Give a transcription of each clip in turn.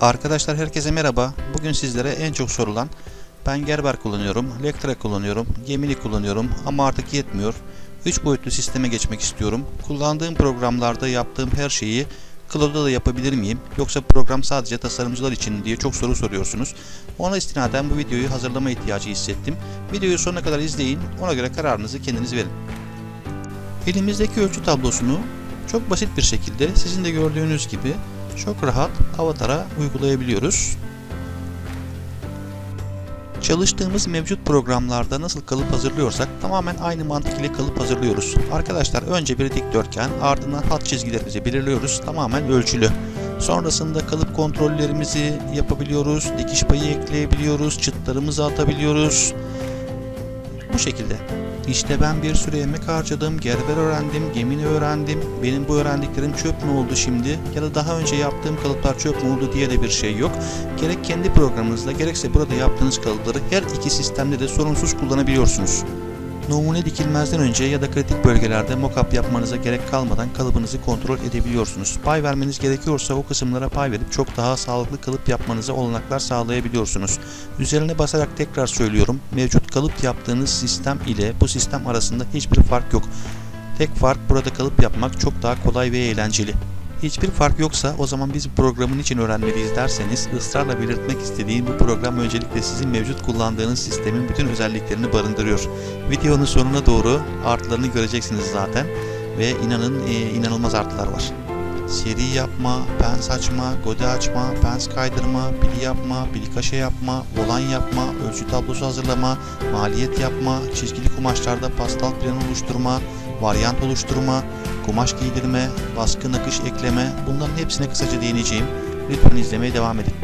Arkadaşlar herkese merhaba. Bugün sizlere en çok sorulan ben Gerber kullanıyorum, Lectra kullanıyorum, Gemini kullanıyorum ama artık yetmiyor. 3 boyutlu sisteme geçmek istiyorum. Kullandığım programlarda yaptığım her şeyi Cloud'da da yapabilir miyim? Yoksa program sadece tasarımcılar için diye çok soru soruyorsunuz. Ona istinaden bu videoyu hazırlama ihtiyacı hissettim. Videoyu sonuna kadar izleyin, ona göre kararınızı kendiniz verin. Elimizdeki ölçü tablosunu çok basit bir şekilde sizin de gördüğünüz gibi çok rahat avatara uygulayabiliyoruz. Çalıştığımız mevcut programlarda nasıl kalıp hazırlıyorsak tamamen aynı mantık ile kalıp hazırlıyoruz. Arkadaşlar önce bir dikdörtgen ardından hat çizgilerimizi belirliyoruz. Tamamen ölçülü. Sonrasında kalıp kontrollerimizi yapabiliyoruz. Dikiş payı ekleyebiliyoruz. Çıtlarımızı atabiliyoruz. Bu şekilde. İşte ben bir süre emek harcadım, gerber öğrendim, gemini öğrendim. Benim bu öğrendiklerim çöp mü oldu şimdi ya da daha önce yaptığım kalıplar çöp mü oldu diye de bir şey yok. Gerek kendi programınızda gerekse burada yaptığınız kalıpları her iki sistemde de sorunsuz kullanabiliyorsunuz. Numune dikilmezden önce ya da kritik bölgelerde mockup yapmanıza gerek kalmadan kalıbınızı kontrol edebiliyorsunuz. Pay vermeniz gerekiyorsa o kısımlara pay verip çok daha sağlıklı kalıp yapmanıza olanaklar sağlayabiliyorsunuz. Üzerine basarak tekrar söylüyorum. Mevcut kalıp yaptığınız sistem ile bu sistem arasında hiçbir fark yok. Tek fark burada kalıp yapmak çok daha kolay ve eğlenceli. Hiçbir fark yoksa o zaman biz programın için öğrenmeliyiz derseniz ısrarla belirtmek istediğim bu program öncelikle sizin mevcut kullandığınız sistemin bütün özelliklerini barındırıyor. Videonun sonuna doğru artılarını göreceksiniz zaten ve inanın e, inanılmaz artılar var. Seri yapma, pens açma, gode açma, pens kaydırma, bili yapma, bili kaşe yapma, volan yapma, ölçü tablosu hazırlama, maliyet yapma, çizgili kumaşlarda pastel plan oluşturma, varyant oluşturma, kumaş giydirme, baskı nakış ekleme bunların hepsine kısaca değineceğim. Lütfen izlemeye devam edin.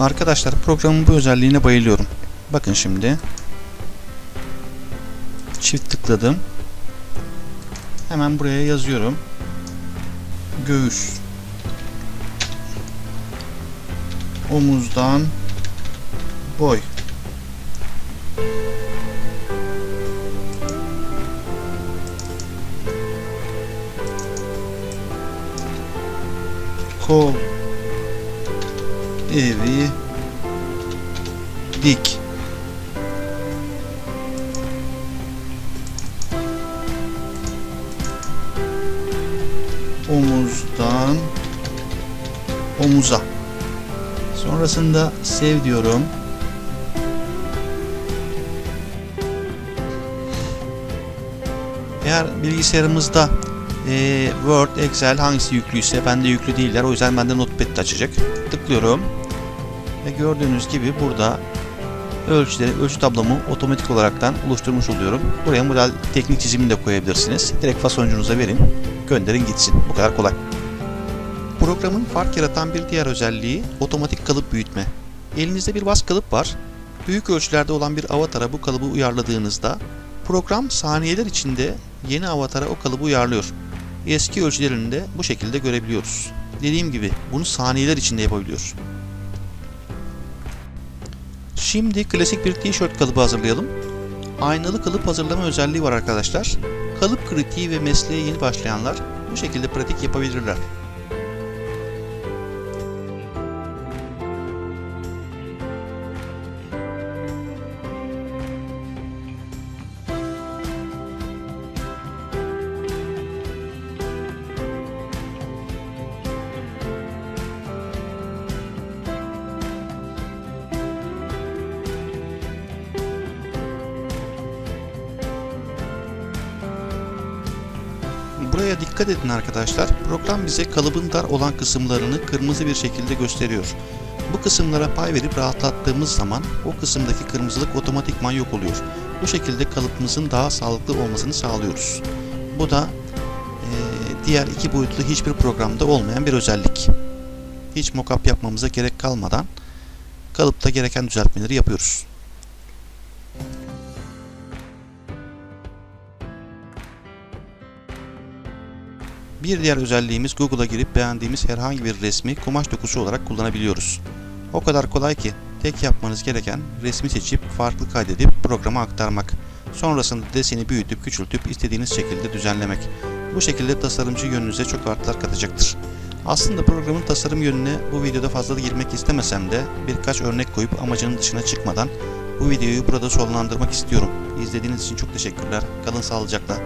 Arkadaşlar programın bu özelliğine bayılıyorum. Bakın şimdi. Çift tıkladım. Hemen buraya yazıyorum. Göğüs. Omuzdan boy. Kol evi dik. Omuzdan omuza. Sonrasında sev diyorum. Eğer bilgisayarımızda e, Word, Excel hangisi yüklüyse bende yüklü değiller. O yüzden bende Notepad açacak. Tıklıyorum. Ve gördüğünüz gibi burada ölçüleri, ölçü tablomu otomatik olaraktan oluşturmuş oluyorum. Buraya model teknik çizimini de koyabilirsiniz. Direkt fasoncunuza verin. Gönderin gitsin. Bu kadar kolay. Programın fark yaratan bir diğer özelliği otomatik kalıp büyütme. Elinizde bir bas kalıp var. Büyük ölçülerde olan bir avatara bu kalıbı uyarladığınızda program saniyeler içinde yeni avatara o kalıbı uyarlıyor. eski ölçülerini de bu şekilde görebiliyoruz. Dediğim gibi bunu saniyeler içinde yapabiliyoruz. Şimdi klasik bir tişört kalıbı hazırlayalım. Aynalı kalıp hazırlama özelliği var arkadaşlar. Kalıp kritiği ve mesleğe yeni başlayanlar bu şekilde pratik yapabilirler. Buraya dikkat edin arkadaşlar. Program bize kalıbın dar olan kısımlarını kırmızı bir şekilde gösteriyor. Bu kısımlara pay verip rahatlattığımız zaman o kısımdaki kırmızılık otomatikman yok oluyor. Bu şekilde kalıbımızın daha sağlıklı olmasını sağlıyoruz. Bu da eee, diğer iki boyutlu hiçbir programda olmayan bir özellik. Hiç mockup yapmamıza gerek kalmadan kalıpta gereken düzeltmeleri yapıyoruz. Bir diğer özelliğimiz Google'a girip beğendiğimiz herhangi bir resmi kumaş dokusu olarak kullanabiliyoruz. O kadar kolay ki tek yapmanız gereken resmi seçip farklı kaydedip programa aktarmak. Sonrasında deseni büyütüp küçültüp istediğiniz şekilde düzenlemek. Bu şekilde tasarımcı yönünüze çok artılar katacaktır. Aslında programın tasarım yönüne bu videoda fazla da girmek istemesem de birkaç örnek koyup amacının dışına çıkmadan bu videoyu burada sonlandırmak istiyorum. İzlediğiniz için çok teşekkürler. Kalın sağlıcakla.